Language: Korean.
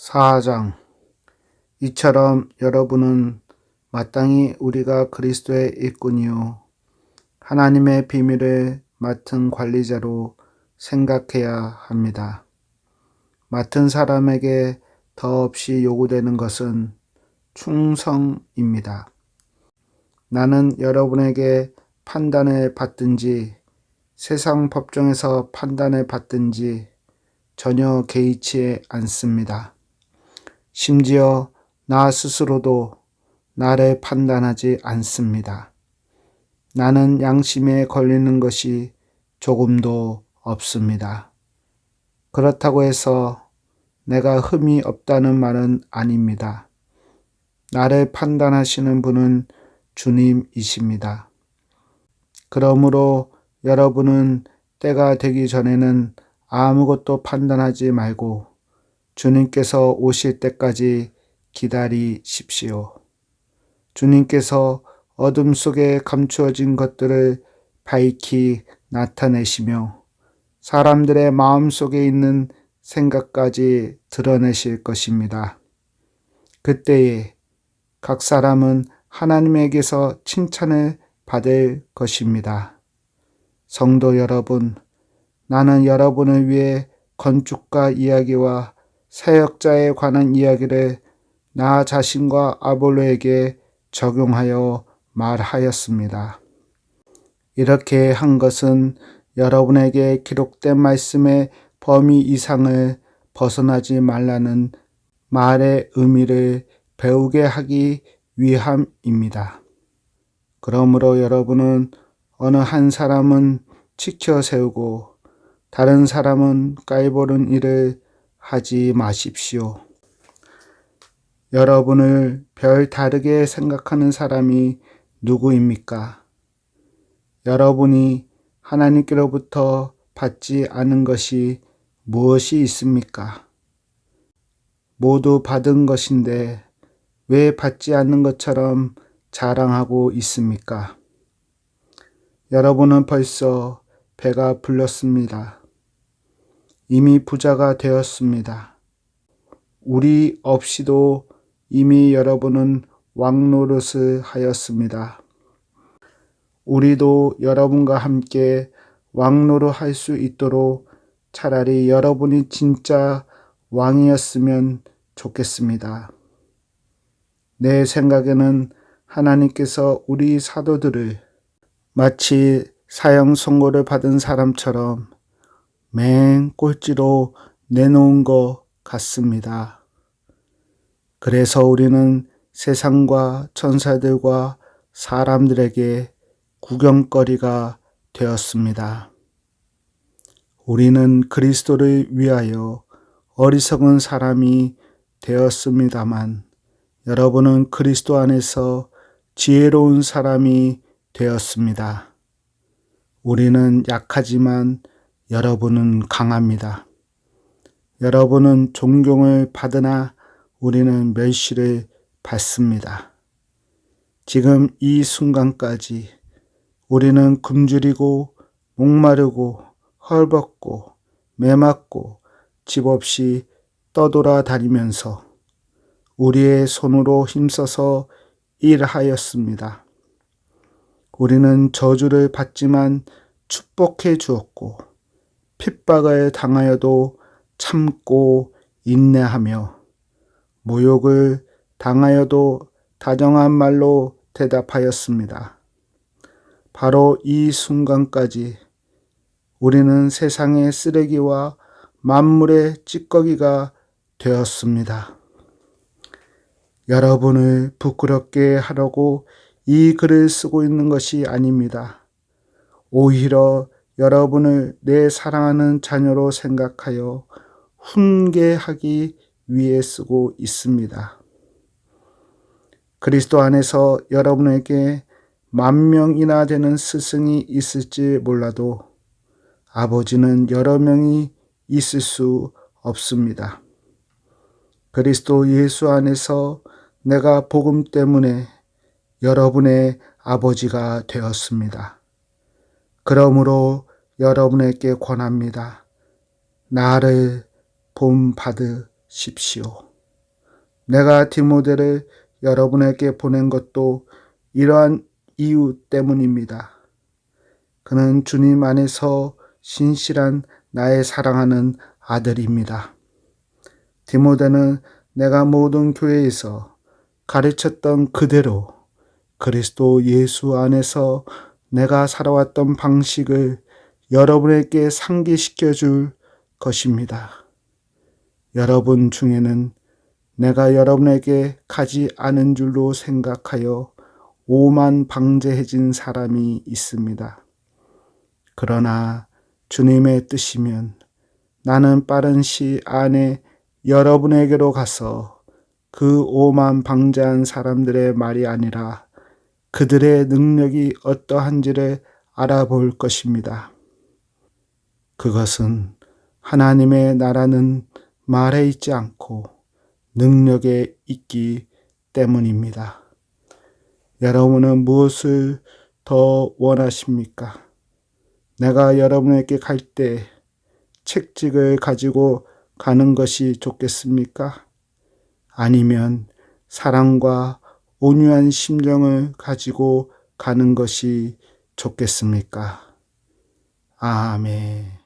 4장 이처럼 여러분은 마땅히 우리가 그리스도의 일꾼이요 하나님의 비밀을 맡은 관리자로 생각해야 합니다. 맡은 사람에게 더없이 요구되는 것은 충성입니다. 나는 여러분에게 판단을 받든지 세상 법정에서 판단을 받든지 전혀 개의치 않습니다. 심지어 나 스스로도 나를 판단하지 않습니다. 나는 양심에 걸리는 것이 조금도 없습니다. 그렇다고 해서 내가 흠이 없다는 말은 아닙니다. 나를 판단하시는 분은 주님이십니다. 그러므로 여러분은 때가 되기 전에는 아무것도 판단하지 말고 주님께서 오실 때까지 기다리십시오. 주님께서 어둠 속에 감추어진 것들을 밝히 나타내시며 사람들의 마음 속에 있는 생각까지 드러내실 것입니다. 그때에 각 사람은 하나님에게서 칭찬을 받을 것입니다. 성도 여러분, 나는 여러분을 위해 건축가 이야기와 사역자에 관한 이야기를 나 자신과 아볼로에게 적용하여 말하였습니다. 이렇게 한 것은 여러분에게 기록된 말씀의 범위 이상을 벗어나지 말라는 말의 의미를 배우게 하기 위함입니다. 그러므로 여러분은 어느 한 사람은 지켜 세우고 다른 사람은 깔보는 일을 하지 마십시오. 여러분을 별 다르게 생각하는 사람이 누구입니까? 여러분이 하나님께로부터 받지 않은 것이 무엇이 있습니까? 모두 받은 것인데 왜 받지 않는 것처럼 자랑하고 있습니까? 여러분은 벌써 배가 불렀습니다. 이미 부자가 되었습니다. 우리 없이도 이미 여러분은 왕노릇을 하였습니다. 우리도 여러분과 함께 왕노릇 할수 있도록 차라리 여러분이 진짜 왕이었으면 좋겠습니다. 내 생각에는 하나님께서 우리 사도들을 마치 사형 선고를 받은 사람처럼 맹 꼴찌로 내놓은 것 같습니다. 그래서 우리는 세상과 천사들과 사람들에게 구경거리가 되었습니다. 우리는 그리스도를 위하여 어리석은 사람이 되었습니다만 여러분은 그리스도 안에서 지혜로운 사람이 되었습니다. 우리는 약하지만 여러분은 강합니다. 여러분은 존경을 받으나 우리는 멸시를 받습니다. 지금 이 순간까지 우리는 굶주리고 목마르고 헐벗고 매맞고 집 없이 떠돌아 다니면서 우리의 손으로 힘써서 일하였습니다. 우리는 저주를 받지만 축복해 주었고 핍박을 당하여도 참고 인내하며 모욕을 당하여도 다정한 말로 대답하였습니다. 바로 이 순간까지 우리는 세상의 쓰레기와 만물의 찌꺼기가 되었습니다. 여러분을 부끄럽게 하려고 이 글을 쓰고 있는 것이 아닙니다. 오히려 여러분을 내 사랑하는 자녀로 생각하여 훈계하기 위해 쓰고 있습니다. 그리스도 안에서 여러분에게 만 명이나 되는 스승이 있을지 몰라도 아버지는 여러 명이 있을 수 없습니다. 그리스도 예수 안에서 내가 복음 때문에 여러분의 아버지가 되었습니다. 그러므로 여러분에게 권합니다. 나를 본받으십시오. 내가 디모데를 여러분에게 보낸 것도 이러한 이유 때문입니다. 그는 주님 안에서 신실한 나의 사랑하는 아들입니다. 디모데는 내가 모든 교회에서 가르쳤던 그대로 그리스도 예수 안에서 내가 살아왔던 방식을 여러분에게 상기시켜 줄 것입니다. 여러분 중에는 내가 여러분에게 가지 않은 줄로 생각하여 오만 방제해진 사람이 있습니다. 그러나 주님의 뜻이면 나는 빠른 시 안에 여러분에게로 가서 그 오만 방자한 사람들의 말이 아니라 그들의 능력이 어떠한지를 알아볼 것입니다. 그것은 하나님의 나라는 말에 있지 않고 능력에 있기 때문입니다. 여러분은 무엇을 더 원하십니까? 내가 여러분에게 갈 때 책직을 가지고 가는 것이 좋겠습니까? 아니면 사랑과 온유한 심정을 가지고 가는 것이 좋겠습니까? 아멘.